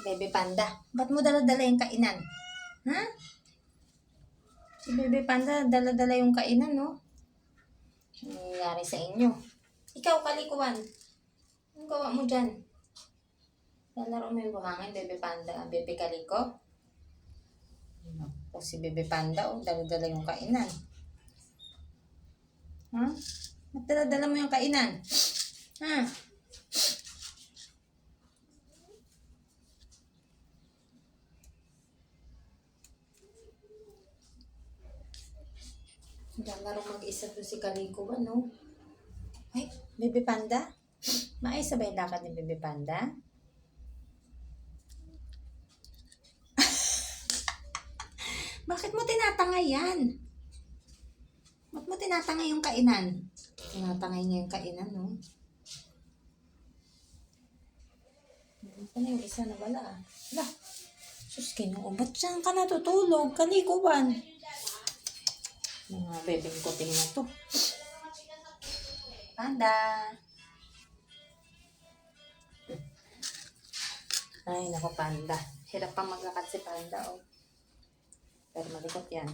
Bebe Panda, ba't mo dala-dala yung kainan? Ha? Si Bebe Panda, dala-dala yung kainan, no? Ano nangyayari sa inyo? Ikaw, kalikuan. Anong gawa mo dyan? Lalaro mo yung buhangin, Bebe Panda, Bebe Kaliko? O si Bebe Panda, oh, dala-dala yung kainan. Ha? Ba't dala-dala mo yung kainan? Ha? Lalaro mag-isa to si Kaliko, ano? Ay, Bebe Panda? Maayos ba yung lakad ni Bebe Panda? Bakit mo tinatangay yan? Ba't mo tinatangay yung kainan? Tinatangay niya yung kainan, no? Ito na yung isa na wala. ah. Wala. Sus, kinoo. Ba't saan ka natutulog? Kalikuban. Mga bebeng kuting na to. Panda. Ay, nako panda. Hirap pang maglakad si panda, oh. Pero malikot yan.